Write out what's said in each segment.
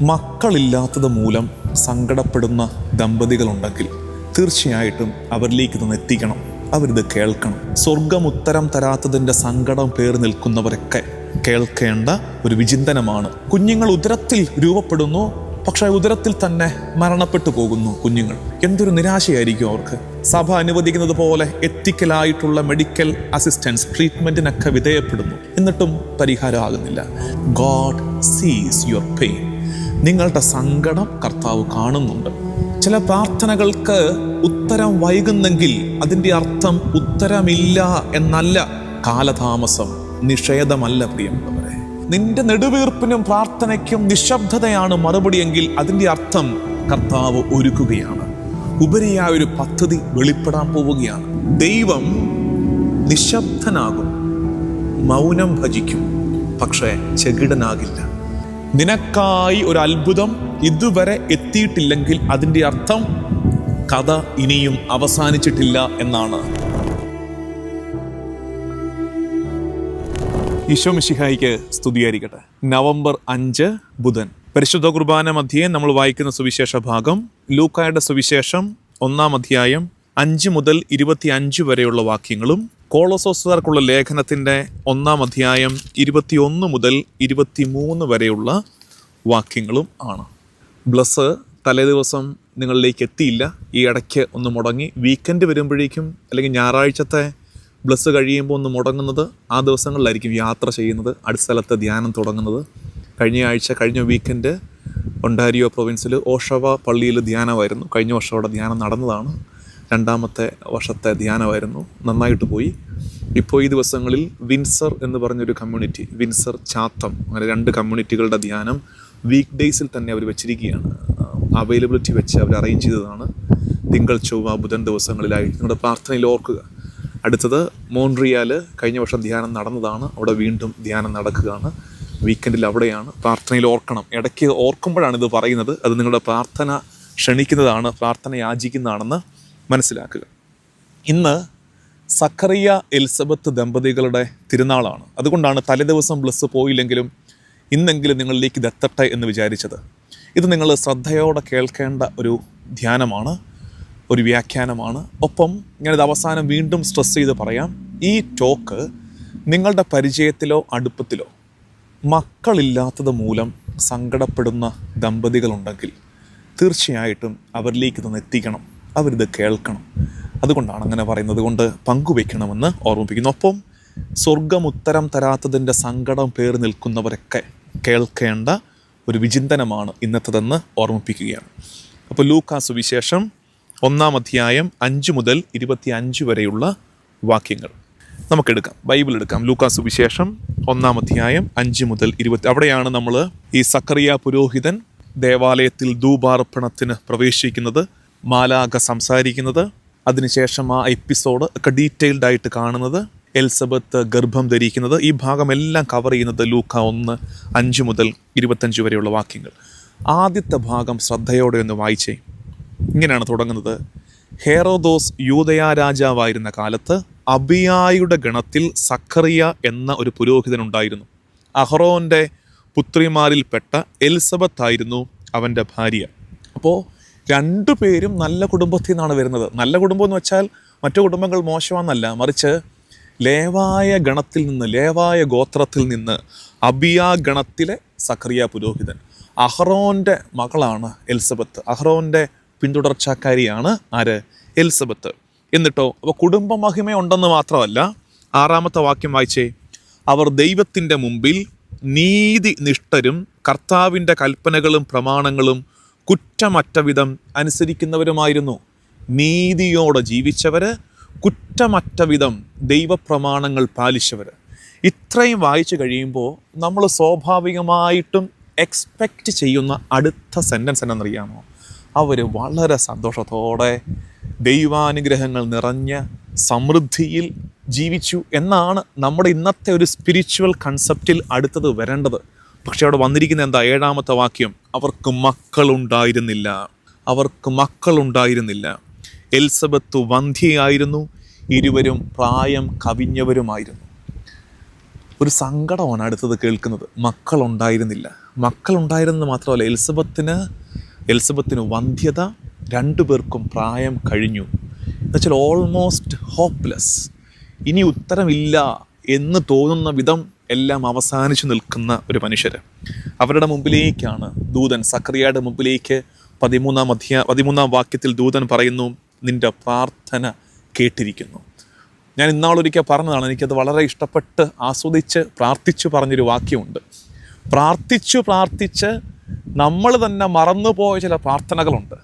മക്കളില്ലാത്തത് മൂലം സങ്കടപ്പെടുന്ന ദമ്പതികളുണ്ടെങ്കിൽ തീർച്ചയായിട്ടും അവരിലേക്ക് ഇതൊന്ന് എത്തിക്കണം. അവരിത് കേൾക്കണം. സ്വർഗം ഉത്തരം തരാത്തതിന്റെ സങ്കടം പേർ നിൽക്കുന്നവരൊക്കെ കേൾക്കേണ്ട ഒരു വിചിന്തനമാണ്. കുഞ്ഞുങ്ങൾ ഉദരത്തിൽ രൂപപ്പെടുന്നു പക്ഷേ ഉദരത്തിൽ തന്നെ മരണപ്പെട്ടു പോകുന്നു കുഞ്ഞുങ്ങൾ. എന്തൊരു നിരാശയായിരിക്കും അവർക്ക്. സഭ അനുവദിക്കുന്നത് പോലെ എത്തിക്കലായിട്ടുള്ള മെഡിക്കൽ അസിസ്റ്റൻസ് ട്രീറ്റ്മെന്റിനൊക്കെ വിധേയപ്പെടുന്നു. എന്നിട്ടും പരിഹാരമാകുന്നില്ല. God sees your pain. നിങ്ങളുടെ സങ്കടം കർത്താവ് കാണുന്നുണ്ട്. ചില പ്രാർത്ഥനകൾക്ക് ഉത്തരം വൈകുന്നെങ്കിൽ അതിന്റെ അർത്ഥം ഉത്തരമില്ല എന്നല്ല കാലതാമസം നിഷേധമല്ല പ്രിയമുള്ളവരെ നിന്റെ നെടുവീർപ്പിനും പ്രാർത്ഥനയ്ക്കും നിശബ്ദതയാണ് മറുപടിയെങ്കിൽ അതിന്റെ അർത്ഥം കർത്താവ് ഒരുക്കുകയാണ്. ഉപരിയായ ഒരു പദ്ധതി വെളിപ്പെടാൻ പോവുകയാണ്. ദൈവം നിശബ്ദനാകും മൗനം ഭജിക്കും പക്ഷേ ചെകിടനാകില്ല. നിനക്കായി ഒരു അത്ഭുതം ഇതുവരെ എത്തിയിട്ടില്ലെങ്കിൽ അതിന്റെ അർത്ഥം കഥ ഇനിയും അവസാനിച്ചിട്ടില്ല എന്നാണ്. ഈശോ മിശിഹായിക്ക് സ്തുതിയായിരിക്കട്ടെ. നവംബർ അഞ്ച് ബുധൻ. പരിശുദ്ധ കുർബാന മധ്യേ നമ്മൾ വായിക്കുന്ന സുവിശേഷ ഭാഗം ലൂക്കായുടെ സുവിശേഷം ഒന്നാം അധ്യായം അഞ്ച് മുതൽ ഇരുപത്തി അഞ്ച് വരെയുള്ള വാക്യങ്ങളും കോളോസോസുകാർക്കുള്ള ലേഖനത്തിന്റെ ഒന്നാം അധ്യായം ഇരുപത്തിയൊന്ന് മുതൽ ഇരുപത്തിമൂന്ന് വരെയുള്ള വാക്യങ്ങളും ആണ്. ബ്ലസ് തലേദിവസം നിങ്ങളിലേക്ക് എത്തിയില്ല. ഈ ഇടയ്ക്ക് ഒന്ന് മുടങ്ങി വീക്കെൻഡ് വരുമ്പോഴേക്കും അല്ലെങ്കിൽ ഞായറാഴ്ചത്തെ ബ്ലസ് കഴിയുമ്പോൾ ഒന്ന് മുടങ്ങുന്നത് ആ ദിവസങ്ങളിലായിരിക്കും യാത്ര ചെയ്യുന്നത് അടുത്ത ധ്യാനം തുടങ്ങുന്നത്. കഴിഞ്ഞ ആഴ്ച കഴിഞ്ഞ വീക്കെൻഡ് ഒണ്ടാരിയോ പ്രൊവിൻസിൽ ഓഷവ പള്ളിയിൽ ധ്യാനമായിരുന്നു. കഴിഞ്ഞ വർഷം അവിടെ ധ്യാനം നടന്നതാണ്. രണ്ടാമത്തെ വർഷത്തെ ധ്യാനമായിരുന്നു. നന്നായിട്ട് പോയി. ഇപ്പോൾ ഈ ദിവസങ്ങളിൽ വിൻസർ എന്ന് പറഞ്ഞൊരു കമ്മ്യൂണിറ്റി വിൻസർ ചാത്തം അങ്ങനെ രണ്ട് കമ്മ്യൂണിറ്റികളുടെ ധ്യാനം വീക്ക് ഡേയ്സിൽ തന്നെ അവർ വെച്ചിരിക്കുകയാണ്. അവൈലബിലിറ്റി വെച്ച് അവർ അറേഞ്ച് ചെയ്തതാണ്. തിങ്കൾ ചൊവ്വ ബുധൻ ദിവസങ്ങളിലായി നിങ്ങളുടെ പ്രാർത്ഥനയിൽ ഓർക്കുക. അടുത്തത് മോൺട്രിയാൽ കഴിഞ്ഞ വർഷം ധ്യാനം നടന്നതാണ്. അവിടെ വീണ്ടും ധ്യാനം നടക്കുകയാണ്. വീക്കെൻഡിൽ അവിടെയാണ്. പ്രാർത്ഥനയിൽ ഓർക്കണം. ഇടയ്ക്ക് ഓർക്കുമ്പോഴാണ് ഇത് പറയുന്നത്. അത് നിങ്ങളുടെ പ്രാർത്ഥന ക്ഷണിക്കുന്നതാണ് പ്രാർത്ഥന യാചിക്കുന്നതാണെന്ന് മനസ്സിലാക്കുക. ഇന്ന് സക്കറിയ എലിസബത്ത് ദമ്പതികളുടെ തിരുനാളാണ്. അതുകൊണ്ടാണ് തലേദിവസം ബ്ലസ് പോയില്ലെങ്കിലും ഇന്നെങ്കിലും നിങ്ങളിലേക്ക് ഇതെത്തട്ടെ എന്ന് വിചാരിച്ചത്. ഇത് നിങ്ങൾ ശ്രദ്ധയോടെ കേൾക്കേണ്ട ഒരു ധ്യാനമാണ് ഒരു വ്യാഖ്യാനമാണ്. ഒപ്പം ഞാനിത് അവസാനം വീണ്ടും സ്ട്രെസ് ചെയ്ത് പറയാം. ഈ ടോക്ക് നിങ്ങളുടെ പരിചയത്തിലോ അടുപ്പത്തിലോ മക്കളില്ലാത്തത് മൂലം സങ്കടപ്പെടുന്ന ദമ്പതികളുണ്ടെങ്കിൽ തീർച്ചയായിട്ടും അവരിലേക്ക് ഇതൊന്ന് എത്തിക്കണം. അവരിത് കേൾക്കണം. അതുകൊണ്ടാണ് അങ്ങനെ പറയുന്നത് കൊണ്ട് പങ്കുവയ്ക്കണമെന്ന് ഓർമ്മിപ്പിക്കുന്നു. ഒപ്പം സ്വർഗം ഉത്തരം തരാത്തതിന്റെ സങ്കടം പേറി നിൽക്കുന്നവരൊക്കെ കേൾക്കേണ്ട ഒരു വിചിന്തനമാണ് ഇന്നത്തതെന്ന് ഓർമ്മിപ്പിക്കുകയാണ്. അപ്പോൾ ലൂക്കാ സുവിശേഷം ഒന്നാം അധ്യായം അഞ്ച് മുതൽ ഇരുപത്തി അഞ്ച് വരെയുള്ള വാക്യങ്ങൾ. നമുക്കെടുക്കാം. ബൈബിൾ എടുക്കാം ലൂക്കാ സുവിശേഷം ഒന്നാം അധ്യായം അഞ്ച് മുതൽ ഇരുപത്തി അവിടെയാണ് നമ്മൾ ഈ സക്കറിയ പുരോഹിതൻ ദേവാലയത്തിൽ ധൂപാർപ്പണത്തിന് പ്രവേശിക്കുന്നത് മാലാക സംസാരിക്കുന്നത് അതിനുശേഷം ആ എപ്പിസോഡ് ഒക്കെ ഡീറ്റെയിൽഡ് ആയിട്ട് കാണുന്നത് എൽസബത്ത് ഗർഭം ധരിക്കുന്നത് ഈ ഭാഗമെല്ലാം കവർ ചെയ്യുന്നത് ലൂക്ക ഒന്ന് അഞ്ച് മുതൽ ഇരുപത്തഞ്ച് വരെയുള്ള വാക്യങ്ങൾ. ആദ്യത്തെ ഭാഗം ശ്രദ്ധയോടെ ഒന്ന് വായിച്ചേ. ഇങ്ങനെയാണ് തുടങ്ങുന്നത്. ഹേറോദോസ് യൂതയ രാജാവായിരുന്ന കാലത്ത് അബിയായുടെ ഗണത്തിൽ സഖറിയ എന്ന ഒരു പുരോഹിതനുണ്ടായിരുന്നു അഹ്റോന്റെ പുത്രിമാരിൽപ്പെട്ട എലിസബത്ത് ആയിരുന്നു അവന്റെ ഭാര്യ. അപ്പോൾ രണ്ടു പേരും നല്ല കുടുംബത്തിൽ നിന്നാണ് വരുന്നത്. നല്ല കുടുംബം എന്ന് വെച്ചാൽ മറ്റു കുടുംബങ്ങൾ മോശമാണെന്നല്ല. മറിച്ച് ലേവായ ഗണത്തിൽ നിന്ന് ലേവായ ഗോത്രത്തിൽ നിന്ന് അബിയ ഗണത്തിലെ സക്രിയ പുരോഹിതൻ. അഹ്റോന്റെ മകളാണ് എൽസബത്ത് അഹ്റോന്റെ പിന്തുടർച്ചക്കാരിയാണ് ആര്? എൽസബത്ത് എന്നിട്ടോ അപ്പോൾ കുടുംബ മഹിമയുണ്ടെന്ന് മാത്രമല്ല ആറാമത്തെ വാക്യം വായിച്ചേ. അവർ ദൈവത്തിന്റെ മുമ്പിൽ നീതി നിഷ്ഠരും കർത്താവിന്റെ കൽപ്പനകളും പ്രമാണങ്ങളും കുറ്റമറ്റ വിധം അനുസരിക്കുന്നവരുമായിരുന്നു. നീതിയോടെ ജീവിച്ചവർ കുറ്റമറ്റ വിധം ദൈവപ്രമാണങ്ങൾ പാലിച്ചവർ ഇത്രയും വായിച്ചു കഴിയുമ്പോൾ നമ്മൾ സ്വാഭാവികമായിട്ടും എക്സ്പെക്റ്റ് ചെയ്യുന്ന അടുത്ത സെന്റൻസ് എന്നറിയാമോ അവർ വളരെ സന്തോഷത്തോടെ ദൈവാനുഗ്രഹങ്ങൾ നിറഞ്ഞ സമൃദ്ധിയിൽ ജീവിച്ചു എന്നാണ് നമ്മുടെ ഇന്നത്തെ ഒരു സ്പിരിച്വൽ കൺസെപ്റ്റിൽ അടുത്തത് വരേണ്ടത്. പക്ഷെ അവിടെ വന്നിരിക്കുന്ന എന്താ? ഏഴാമത്തെ വാക്യം അവർക്ക് മക്കളുണ്ടായിരുന്നില്ല. അവർക്ക് മക്കളുണ്ടായിരുന്നില്ല. എൽസബത്ത് വന്ധ്യയായിരുന്നു. ഇരുവരും പ്രായം കവിഞ്ഞവരുമായിരുന്നു. ഒരു സങ്കടമാണ് അടുത്തത് കേൾക്കുന്നത്. മക്കളുണ്ടായിരുന്നില്ല. മക്കളുണ്ടായിരുന്നത് മാത്രമല്ല എൽസബത്തിന് എൽസബത്തിന് വന്ധ്യത രണ്ടു പേർക്കും പ്രായം കഴിഞ്ഞു. എന്നുവെച്ചാൽ ഓൾമോസ്റ്റ് ഹോപ്പ്ലെസ് ഇനി ഉത്തരമില്ല എന്ന് തോന്നുന്ന വിധം എല്ലാം അവസാനിച്ചു നിൽക്കുന്ന ഒരു മനുഷ്യർ അവരുടെ മുമ്പിലേക്കാണ് ദൂതൻ സക്രിയയുടെ മുമ്പിലേക്ക് പതിമൂന്നാം അധ്യായ പതിമൂന്നാം വാക്യത്തിൽ ദൂതൻ പറയുന്നു നിന്റെ പ്രാർത്ഥന കേട്ടിരിക്കുന്നു. ഞാൻ ഇന്നാളൊരിക്കൽ പറഞ്ഞതാണ് എനിക്കത് വളരെ ഇഷ്ടപ്പെട്ട് ആസ്വദിച്ച് പ്രാർത്ഥിച്ചു പറഞ്ഞൊരു വാക്യമുണ്ട്. പ്രാർത്ഥിച്ചു പ്രാർത്ഥിച്ച് നമ്മൾ തന്നെ മറന്നുപോയ ചില പ്രാർത്ഥനകളുണ്ട്.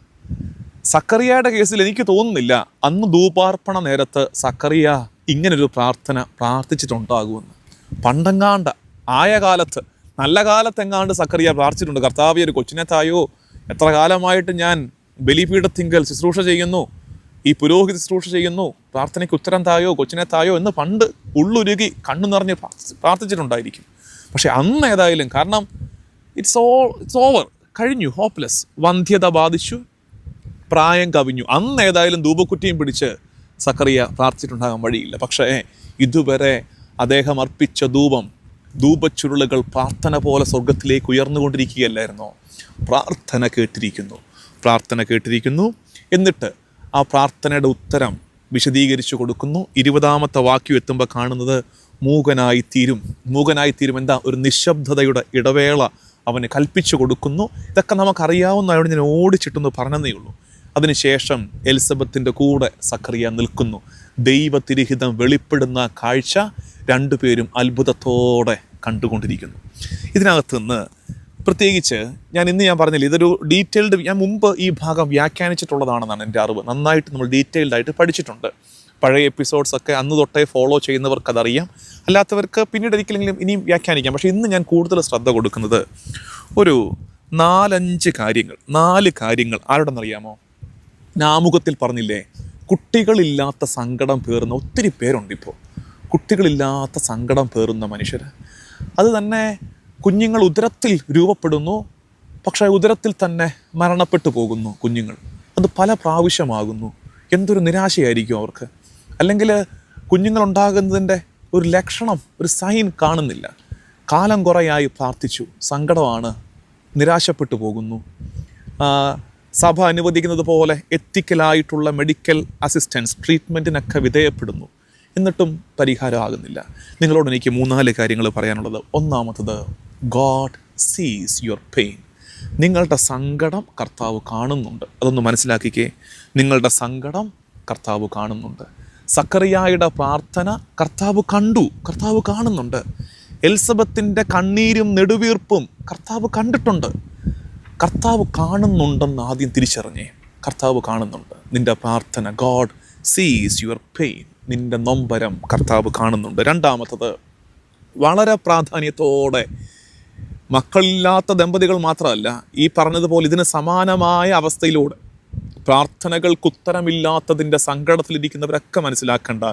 സക്കറിയയുടെ കേസിൽ എനിക്ക് തോന്നുന്നില്ല അന്ന് ധൂപാർപ്പണ നേരത്ത് സക്കറിയ ഇങ്ങനൊരു പ്രാർത്ഥന പ്രാർത്ഥിച്ചിട്ടുണ്ടാകുമെന്ന്. പണ്ടെങ്ങാണ്ട് ആയ കാലത്ത് നല്ല കാലത്തെങ്ങാണ്ട് സക്കറിയ പ്രാർത്ഥിച്ചിട്ടുണ്ട്. കർത്താവ് ഒരു കൊച്ചിനെ തായോ എത്ര കാലമായിട്ട് ഞാൻ ബലിപീഠത്തിങ്കൽ ശുശ്രൂഷ ചെയ്യുന്നു ഈ പുരോഹിത ശുശ്രൂഷ ചെയ്യുന്നു പ്രാർത്ഥനയ്ക്ക് ഉത്തരം തായോ കൊച്ചിനെ തായോ എന്ന് പണ്ട് ഉള്ളുരുകി കണ്ണു നിറഞ്ഞ് പ്രാർത്ഥി- പ്രാർത്ഥിച്ചിട്ടുണ്ടായിരിക്കും. പക്ഷെ അന്ന് ഏതായാലും കാരണം ഇറ്റ്സ് ഓൾ ഇറ്റ്സ് ഓവർ കഴിഞ്ഞു ഹോപ്പ്ലെസ് വന്ധ്യത ബാധിച്ചു പ്രായം കവിഞ്ഞു. അന്ന് ഏതായാലും ധൂപക്കുറ്റിയും പിടിച്ച് സക്കറിയ പ്രാർത്ഥിച്ചിട്ടുണ്ടാകാൻ വഴിയില്ല. പക്ഷേ ഇതുവരെ അദ്ദേഹം അർപ്പിച്ച ധൂപം ധൂപച്ചുരുളുകൾ പ്രാർത്ഥന പോലെ സ്വർഗത്തിലേക്ക് ഉയർന്നുകൊണ്ടിരിക്കുകയല്ലായിരുന്നോ? പ്രാർത്ഥന കേട്ടിരിക്കുന്നു. പ്രാർത്ഥന കേട്ടിരിക്കുന്നു. എന്നിട്ട് ആ പ്രാർത്ഥനയുടെ ഉത്തരം വിശദീകരിച്ചു കൊടുക്കുന്നു. ഇരുപതാമത്തെ വാക്യം എത്തുമ്പോൾ കാണുന്നത് മൂകനായി തീരും. മൂകനായി തീരും എന്താ? ഒരു നിശബ്ദതയുടെ ഇടവേള അവന് കൽപ്പിച്ചു കൊടുക്കുന്നു. ഇതൊക്കെ നമുക്കറിയാവുന്നതായോട് ഞാൻ ഓടിച്ചിട്ടൊന്ന് പറഞ്ഞതേ ഉള്ളൂ. അതിനുശേഷം എലിസബത്തിന്റെ കൂടെ സക്കറിയ നിൽക്കുന്നു. ദൈവതിരിഹിതം വെളിപ്പെടുന്ന കാഴ്ച രണ്ടുപേരും അത്ഭുതത്തോടെ കണ്ടുകൊണ്ടിരിക്കുന്നു. ഇതിനകത്ത് നിന്ന് പ്രത്യേകിച്ച് ഞാൻ ഇന്ന് ഞാൻ പറഞ്ഞില്ല ഇതൊരു ഡീറ്റെയിൽഡ് ഞാൻ മുമ്പ് ഈ ഭാഗം വ്യാഖ്യാനിച്ചിട്ടുള്ളതാണെന്നാണ് എന്റെ അറിവ്. നന്നായിട്ട് നമ്മൾ ഡീറ്റെയിൽഡ് ആയിട്ട് പഠിച്ചിട്ടുണ്ട്. പഴയ എപ്പിസോഡ്സൊക്കെ അന്ന് തൊട്ടേ ഫോളോ ചെയ്യുന്നവർക്ക് അതറിയാം. അല്ലാത്തവർക്ക് പിന്നീട് ഒരിക്കലെങ്കിലും ഇനിയും വ്യാഖ്യാനിക്കാം. പക്ഷേ ഇന്ന് ഞാൻ കൂടുതൽ ശ്രദ്ധ കൊടുക്കുന്നത് ഒരു നാലഞ്ച് കാര്യങ്ങൾ നാല് കാര്യങ്ങൾ. ആരോടെന്നറിയാമോ? നാമുഖത്തിൽ പറഞ്ഞില്ലേ കുട്ടികളില്ലാത്ത സങ്കടം പേറുന്ന ഒത്തിരി പേരുണ്ട് ഇപ്പോൾ കുട്ടികളില്ലാത്ത സങ്കടം പേറുന്ന മനുഷ്യർ അത് തന്നെ കുഞ്ഞുങ്ങൾ ഉദരത്തിൽ രൂപപ്പെടുന്നു പക്ഷേ ഉദരത്തിൽ തന്നെ മരണപ്പെട്ടു പോകുന്നു കുഞ്ഞുങ്ങൾ. അത് പല പ്രാവശ്യമാകുന്നു. എന്തൊരു നിരാശയായിരിക്കും അവർക്ക്. അല്ലെങ്കിൽ കുഞ്ഞുങ്ങളുണ്ടാകുന്നതിന്റെ ഒരു ലക്ഷണം ഒരു സൈൻ കാണുന്നില്ല. കാലം കുറയായി പ്രാർത്ഥിച്ചു. സങ്കടമാണ്. നിരാശപ്പെട്ടു പോകുന്നു. സഭ അനുവദിക്കുന്നത് പോലെ എത്തിക്കലായിട്ടുള്ള മെഡിക്കൽ അസിസ്റ്റൻസ് ട്രീറ്റ്മെന്റിനൊക്കെ വിധേയപ്പെടുന്നു. എന്നിട്ടും പരിഹാരമാകുന്നില്ല. നിങ്ങളോട് എനിക്ക് മൂന്നാൽ കാര്യങ്ങൾ പറയാനുള്ളത്. ഒന്നാമത്തത് ഗോഡ് സീസ് യുവർ പെയിൻ നിങ്ങളുടെ സങ്കടം കർത്താവ് കാണുന്നുണ്ട്. അതൊന്ന് മനസ്സിലാക്കിക്കേ. നിങ്ങളുടെ സങ്കടം കർത്താവ് കാണുന്നുണ്ട്. സക്കറിയായുടെ പ്രാർത്ഥന കർത്താവ് കണ്ടു കർത്താവ് കാണുന്നുണ്ട്. എൽസബത്തിന്റെ കണ്ണീരും നെടുവീർപ്പും കർത്താവ് കണ്ടിട്ടുണ്ട്. കർത്താവ് കാണുന്നുണ്ടെന്ന് ആദ്യം തിരിച്ചറിഞ്ഞേ. കർത്താവ് കാണുന്നുണ്ട്. നിന്റെ പ്രാർത്ഥന ഗോഡ് സീസ് യുവർ പെയിൻ നിന്റെ നൊമ്പരം കർത്താവ് കാണുന്നുണ്ട്. രണ്ടാമത്തത് വളരെ പ്രാധാന്യത്തോടെ മക്കളില്ലാത്ത ദമ്പതികൾ മാത്രമല്ല ഈ പറഞ്ഞതുപോലെ ഇതിന് സമാനമായ അവസ്ഥയിലൂടെ പ്രാർത്ഥനകൾക്ക് ഉത്തരമില്ലാത്തതിന്റെ സങ്കടത്തിലിരിക്കുന്നവരൊക്കെ മനസ്സിലാക്കേണ്ട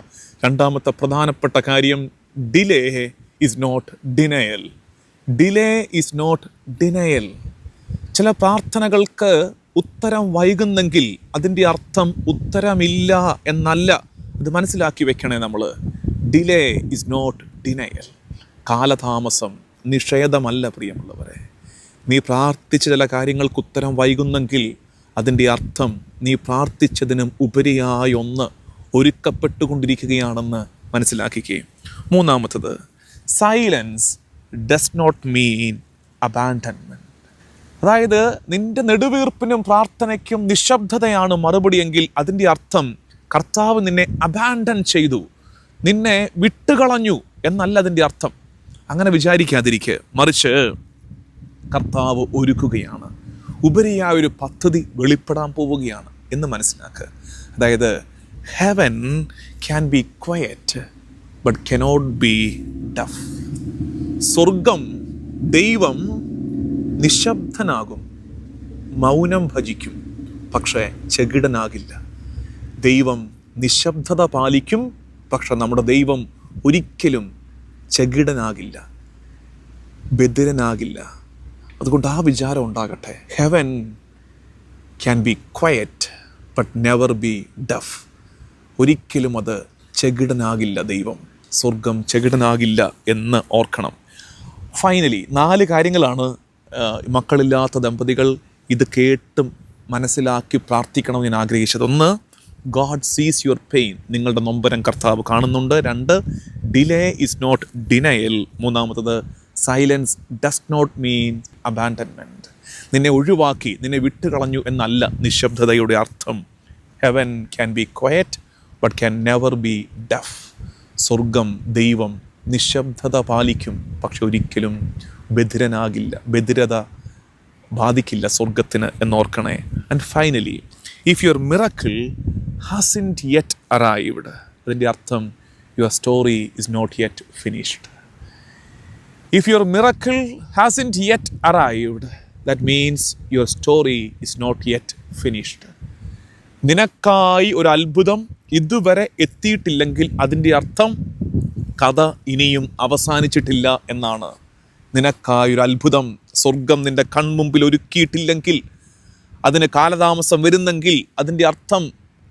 രണ്ടാമത്തെ പ്രധാനപ്പെട്ട കാര്യം delay is not denial delay is not denial ചില പ്രാർത്ഥനകൾക്ക് ഉത്തരം വൈകുന്നെങ്കിൽ അതിന്റെ അർത്ഥം ഉത്തരമില്ല എന്നല്ല. ഇത് മനസ്സിലാക്കി വെക്കണേ നമ്മൾ ഡിലേ ഇസ് നോട്ട് ഡിനയൽ. കാലതാമസം നിഷേധമല്ല പ്രിയമുള്ളവരെ. നീ പ്രാർത്ഥിച്ച ചില കാര്യങ്ങൾക്ക് ഉത്തരം വൈകുന്നെങ്കിൽ അതിന്റെ അർത്ഥം നീ പ്രാർത്ഥിച്ചതിനും ഉപരിയായി ഒന്ന് ഒരുക്കപ്പെട്ടുകൊണ്ടിരിക്കുകയാണെന്ന് മനസ്സിലാക്കിക്കുകയും മൂന്നാമത്തത് silence does not mean abandonment അതായത് നിന്റെ നെടുവീർപ്പിനും പ്രാർത്ഥനയ്ക്കും നിശബ്ദതയാണ് മറുപടിയെങ്കിൽ അതിന്റെ അർത്ഥം കർത്താവ് നിന്നെ അബാൻഡൻ ചെയ്തു. നിന്നെ വിട്ടുകളഞ്ഞു എന്നല്ല അതിന്റെ അർത്ഥം. അങ്ങനെ വിചാരിക്കാതിരിക്കുക മറിച്ച് കർത്താവ് ഒരുക്കുകയാണ്. ഉപരിയായ ഒരു പദ്ധതി വെളിപ്പെടാൻ പോവുകയാണ് എന്ന് മനസ്സിലാക്കുക. അതായത് heaven can be quiet but cannot be deaf സ്വർഗം ദൈവം നിശബ്ദനാകും. മൗനം ഭജിക്കും. പക്ഷേ ചെകിടനാകില്ല. ദൈവം നിശബ്ദത പാലിക്കും പക്ഷെ നമ്മുടെ ദൈവം ഒരിക്കലും ചകിടനാകില്ല ബദിരനാകില്ല അതുകൊണ്ട് ആ വിചാരം ഉണ്ടാകട്ടെ. Heaven can be quiet but never be deaf ഒരിക്കലും അത് ചെകിടനാകില്ല ദൈവം. സ്വർഗം ചെകിടനാകില്ല എന്ന് ഓർക്കണം. ഫൈനലി നാല് കാര്യങ്ങളാണ് മക്കളില്ലാത്ത ദമ്പതികൾ ഇത് കേട്ടും മനസ്സിലാക്കി പ്രാർത്ഥിക്കണം ഞാൻ ആഗ്രഹിച്ചത്. ഒന്ന് ഗോഡ് സീസ് യുവർ പെയിൻ നിങ്ങളുടെ നൊമ്പരം കർത്താവ് കാണുന്നുണ്ട്. രണ്ട് ഡിലേ ഇസ് നോട്ട് ഡിനയൽ മൂന്നാമത്തത് silence does not mean abandonment നിന്നെ ഒഴിവാക്കി നിന്നെ വിട്ടുകളഞ്ഞു എന്നല്ല നിശബ്ദതയുടെ അർത്ഥം. Heaven can be quiet but can never be deaf സ്വർഗം ദൈവം നിശബ്ദത പാലിക്കും പക്ഷെ ഒരിക്കലും ബധിരനാകില്ല ബധിരത ബാധിക്കില്ല സ്വർഗത്തിന് എന്നോർക്കണേ. And finally if your miracle hasn't yet arrived അതിന്റെ അർത്ഥം your story is not yet finished if your miracle hasn't yet arrived that means your story is not yet finished നിനക്കായി ഒരു അത്ഭുതം ഇതുവരെ എത്തിയിട്ടില്ലെങ്കിൽ അതിന്റെ അർത്ഥം കഥ ഇനിയും അവസാനിച്ചിട്ടില്ല എന്നാണ്. നിനക്കായി ഒരു അത്ഭുതം സ്വർഗം നിന്റെ കൺമുമ്പിൽ ഒരുക്കിയിട്ടില്ലെങ്കിൽ അതിന് കാലതാമസം വരുന്നെങ്കിൽ അതിന്റെ അർത്ഥം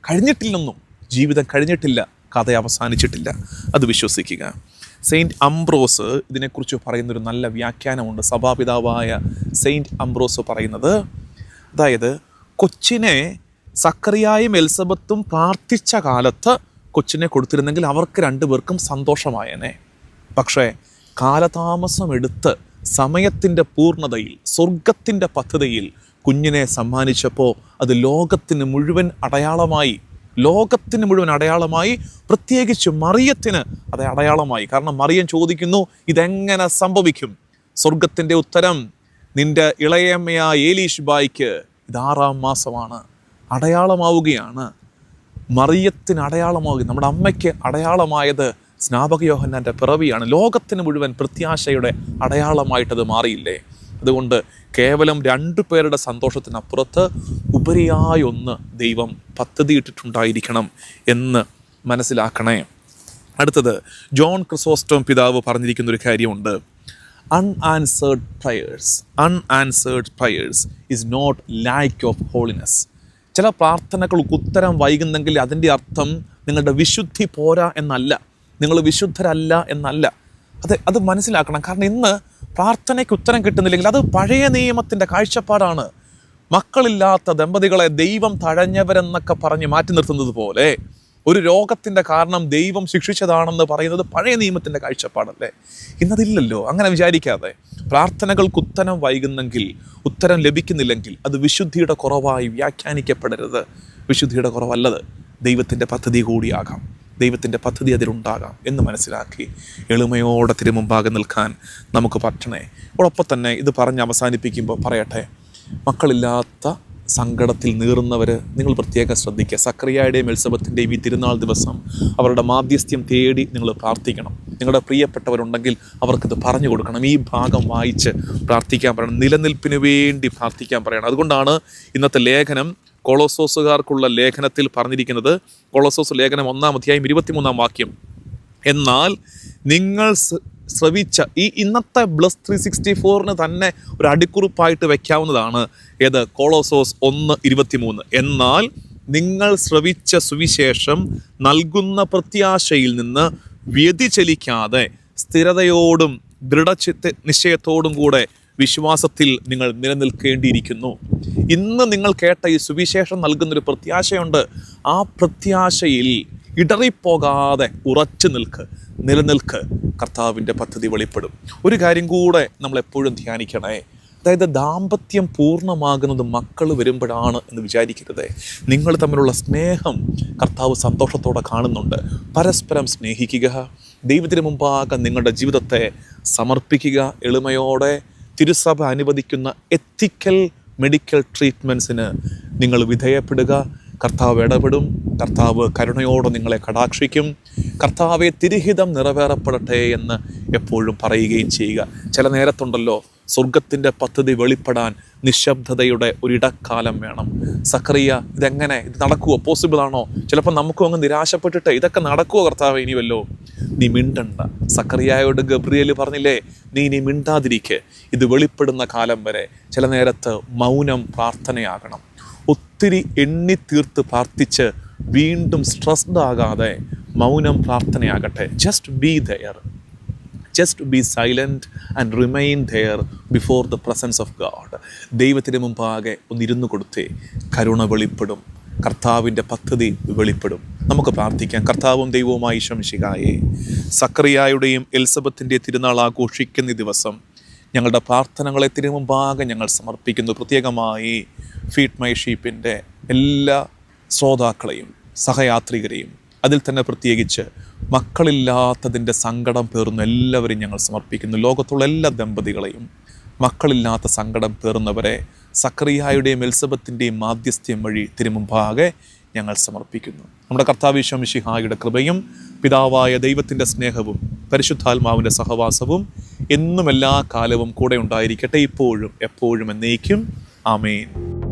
കഴിഞ്ഞിട്ടില്ലെന്നും ജീവിതം കഴിഞ്ഞിട്ടില്ല കഥ അവസാനിച്ചിട്ടില്ല അത് വിശ്വസിക്കുക. സെയിന്റ് അംബ്രോസ് ഇതിനെക്കുറിച്ച് പറയുന്നൊരു നല്ല വ്യാഖ്യാനമുണ്ട്. സഭാപിതാവായ സെയിന്റ് അംബ്രോസ് പറയുന്നത് അതായത് കൊച്ചിനെ സക്കറിയായും എൽസബത്തും പ്രാർത്ഥിച്ച കാലത്ത് കൊച്ചിനെ കൊടുത്തിരുന്നെങ്കിൽ അവർക്ക് രണ്ടുപേർക്കും സന്തോഷമായേനെ. പക്ഷേ കാലതാമസം എടുത്ത് സമയത്തിന്റെ പൂർണതയിൽ സ്വർഗത്തിന്റെ പദ്ധതിയിൽ കുഞ്ഞിനെ സമ്മാനിച്ചപ്പോൾ അത് ലോകത്തിന് മുഴുവൻ അടയാളമായി ലോകത്തിന് മുഴുവൻ അടയാളമായി പ്രത്യേകിച്ച് മറിയത്തിന് അത് അടയാളമായി. കാരണം മറിയം ചോദിക്കുന്നു ഇതെങ്ങനെ സംഭവിക്കും? സ്വർഗത്തിന്റെ ഉത്തരം നിന്റെ ഇളയമ്മയായ ഏലീഷ് ബായിക്ക് ഇത് ആറാം മാസമാണ്. അടയാളമാവുകയാണ്. മറിയത്തിന് അടയാളമാവുക നമ്മുടെ അമ്മയ്ക്ക് അടയാളമായത് സ്നാപക യോഹന്നാന്റെ പിറവിയാണ്. ലോകത്തിന് മുഴുവൻ പ്രത്യാശയുടെ അടയാളമായിട്ടത് മാറിയില്ലേ? അതുകൊണ്ട് കേവലം രണ്ടു പേരുടെ സന്തോഷത്തിനപ്പുറത്ത് ഉപരിയായ ഒന്ന് ദൈവം പദ്ധതിയിട്ടിട്ടുണ്ടായിരിക്കണം എന്ന് മനസ്സിലാക്കണേ. അടുത്തത് ജോൺ ക്രിസോസ്റ്റോം പിതാവ് പറഞ്ഞിരിക്കുന്ന ഒരു കാര്യമുണ്ട്. Unanswered prayers unanswered prayers is not lack of holiness ചില പ്രാർത്ഥനകൾക്ക് ഉത്തരം വൈകുന്നെങ്കിൽ അതിന്റെ അർത്ഥം നിങ്ങളുടെ വിശുദ്ധി പോരാ എന്നല്ല. നിങ്ങൾ വിശുദ്ധരല്ല എന്നല്ല. അത് അത് മനസ്സിലാക്കണം. കാരണം ഇന്ന് പ്രാർത്ഥനയ്ക്ക് ഉത്തരം കിട്ടുന്നില്ലെങ്കിൽ അത് പഴയ നിയമത്തിന്റെ കാഴ്ചപ്പാടാണ്. മക്കളില്ലാത്ത ദമ്പതികളെ ദൈവം തഴഞ്ഞവരെന്നൊക്കെ പറഞ്ഞ് മാറ്റി നിർത്തുന്നത് പോലെ ഒരു രോഗത്തിന്റെ കാരണം ദൈവം ശിക്ഷിച്ചതാണെന്ന് പറയുന്നത് പഴയ നിയമത്തിന്റെ കാഴ്ചപ്പാടല്ലേ? ഇന്നതില്ലല്ലോ അങ്ങനെ വിചാരിക്കാതെ. പ്രാർത്ഥനകൾക്ക് ഉത്തരം വൈകുന്നെങ്കിൽ ഉത്തരം ലഭിക്കുന്നില്ലെങ്കിൽ അത് വിശുദ്ധിയുടെ കുറവായി വ്യാഖ്യാനിക്കപ്പെടരുത്. വിശുദ്ധിയുടെ കുറവല്ലത് ദൈവത്തിന്റെ പദ്ധതി കൂടിയാകാം. ദൈവത്തിന്റെ പദ്ധതി അതിലുണ്ടാകാം എന്ന് മനസ്സിലാക്കി എളിമയോടെ തിരുമുമ്പാകെ നിൽക്കാൻ നമുക്ക് പറ്റണേ. അതോടൊപ്പം തന്നെ ഇത് പറഞ്ഞ് അവസാനിപ്പിക്കുമ്പോൾ പറയട്ടെ മക്കളില്ലാത്ത സങ്കടത്തിൽ നീറുന്നവർ നിങ്ങൾ പ്രത്യേകം ശ്രദ്ധിക്കുക. സക്രിയയുടെയും എൽസബത്തിന്റെയും ഈ തിരുനാൾ ദിവസം അവരുടെ മാധ്യസ്ഥ്യം തേടി നിങ്ങൾ പ്രാർത്ഥിക്കണം. നിങ്ങളുടെ പ്രിയപ്പെട്ടവരുണ്ടെങ്കിൽ അവർക്കിത് പറഞ്ഞു കൊടുക്കണം. ഈ ഭാഗം വായിച്ച് പ്രാർത്ഥിക്കാൻ പറയണം. നിലനിൽപ്പിന് വേണ്ടി പ്രാർത്ഥിക്കാൻ പറയണം. അതുകൊണ്ടാണ് ഇന്നത്തെ ലേഖനം കൊളോസോസുകാർക്കുള്ള ലേഖനത്തിൽ പറഞ്ഞിരിക്കുന്നത് കൊളോസോസ് ലേഖനം ഒന്നാം അധ്യായം ഇരുപത്തിമൂന്നാം വാക്യം. എന്നാൽ നിങ്ങൾ ശ്രവിച്ച ഈ ഇന്നത്തെ ബ്ലസ് ത്രീ സിക്സ്റ്റി ഫോറിന് തന്നെ ഒരു അടിക്കുറിപ്പായിട്ട് വെക്കാവുന്നതാണ്. ഏത്? കോളോസോസ് ഒന്ന് ഇരുപത്തിമൂന്ന്. എന്നാൽ നിങ്ങൾ ശ്രവിച്ച സുവിശേഷം നൽകുന്ന പ്രത്യാശയിൽ നിന്ന് വ്യതിചലിക്കാതെ സ്ഥിരതയോടും ദൃഢചിത്ത നിശ്ചയത്തോടും കൂടെ വിശ്വാസത്തിൽ നിങ്ങൾ നിലനിൽക്കേണ്ടിയിരിക്കുന്നു. ഇന്ന് നിങ്ങൾ കേട്ട ഈ സുവിശേഷം നൽകുന്നൊരു പ്രത്യാശയുണ്ട്. ആ പ്രത്യാശയിൽ ഇടറിപ്പോകാതെ ഉറച്ചു നിൽക്ക് നിലനിൽക്ക് കർത്താവിന്റെ പദ്ധതി വെളിപ്പെടും. ഒരു കാര്യം കൂടെ നമ്മൾ എപ്പോഴും ധ്യാനിക്കണേ. അതായത് ദാമ്പത്യം പൂർണമാകുന്നത് മക്കൾ വരുമ്പോഴാണ് എന്ന് വിചാരിക്കരുത്. നിങ്ങൾ തമ്മിലുള്ള സ്നേഹം കർത്താവ് സന്തോഷത്തോടെ കാണുന്നുണ്ട്. പരസ്പരം സ്നേഹിക്കുക ദൈവത്തിന് മുമ്പാകെ നിങ്ങളുടെ ജീവിതത്തെ സമർപ്പിക്കുക എളിമയോടെ തിരുസഭ അനുവദിക്കുന്ന എത്തിക്കൽ മെഡിക്കൽ ട്രീറ്റ്മെന്റ്സിന് നിങ്ങൾ വിധേയപ്പെടുക. കർത്താവ് ഇടപെടും. കർത്താവ് കരുണയോടെ നിങ്ങളെ കടാക്ഷിക്കും. കർത്താവെ തിരുഹിതം നിറവേറപ്പെടട്ടെ എന്ന് എപ്പോഴും പറയുകയും ചെയ്യുക. ചില നേരത്തുണ്ടല്ലോ സ്വർഗത്തിന്റെ പദ്ധതി വെളിപ്പെടാൻ നിശബ്ദതയുടെ ഒരിടക്കാലം വേണം. സക്രിയ ഇതെങ്ങനെ? ഇത് നടക്കുമോ പോസിബിൾ ആണോ? ചിലപ്പോൾ നമുക്കും അങ്ങ് നിരാശപ്പെട്ടിട്ട് ഇതൊക്കെ നടക്കുമോ കർത്താവ് ഇനി വല്ലോ നീ മിണ്ടണ്ട. സക്രിയായോട് ഗബ്രിയേൽ പറഞ്ഞില്ലേ നീ ഇനി മിണ്ടാതിരിക്കെ. ഇത് വെളിപ്പെടുന്ന കാലം വരെ ചില നേരത്ത് മൗനം പ്രാർത്ഥനയാകണം. ഒത്തിരി എണ്ണിത്തീർത്ത് പ്രാർത്ഥിച്ച് വീണ്ടും സ്ട്രെസ്ഡ് ആകാതെ മൗനം പ്രാർത്ഥനയാകട്ടെ. Just be there just be silent and remain there before the presence of God ദൈവത്തിന് മുമ്പാകെ ഒന്നിരുന്നു കൊടുത്തേ. കരുണ വെളിപ്പെടും. കർത്താവിന്റെ പദ്ധതി വെളിപ്പെടും. നമുക്ക് പ്രാർത്ഥിക്കാം. കർത്താവും ദൈവവുമായി ശംശികായേ സക്രിയായുടെയും എൽസബത്തിന്റെ തിരുനാൾ ആഘോഷിക്കുന്ന ദിവസം ഞങ്ങളുടെ പ്രാർത്ഥനകളെ തിരുമുമ്പാകെ ഞങ്ങൾ സമർപ്പിക്കുന്നു. പ്രത്യേകമായി ഫീഡ് മൈ ഷീപ്പിന്റെ എല്ലാ ശ്രോതാക്കളെയും സഹയാത്രികരെയും. അതിൽ തന്നെ പ്രത്യേകിച്ച് മക്കളില്ലാത്തതിന്റെ സങ്കടം പേറുന്ന എല്ലാവരെയും ഞങ്ങൾ സമർപ്പിക്കുന്നു. ലോകത്തുള്ള എല്ലാ ദമ്പതികളെയും മക്കളില്ലാത്ത സങ്കടം പേറുന്നവരെ സക്രിയായുടെയും എൽസബത്തിന്റെയും മാധ്യസ്ഥ്യം വഴി തിരുമുമ്പാകെ ഞങ്ങൾ സമർപ്പിക്കുന്നു. നമ്മുടെ കർത്താവിശ്വമിഷിഹായുടെ കൃപയും പിതാവായ ദൈവത്തിന്റെ സ്നേഹവും പരിശുദ്ധാത്മാവിന്റെ സഹവാസവും എന്നും എല്ലാ കാലവും കൂടെ ഉണ്ടായിരിക്കട്ടെ. ഇപ്പോഴും എപ്പോഴും എന്നേക്കും. ആമേൻ.